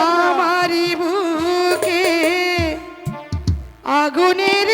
আমারি আগুনের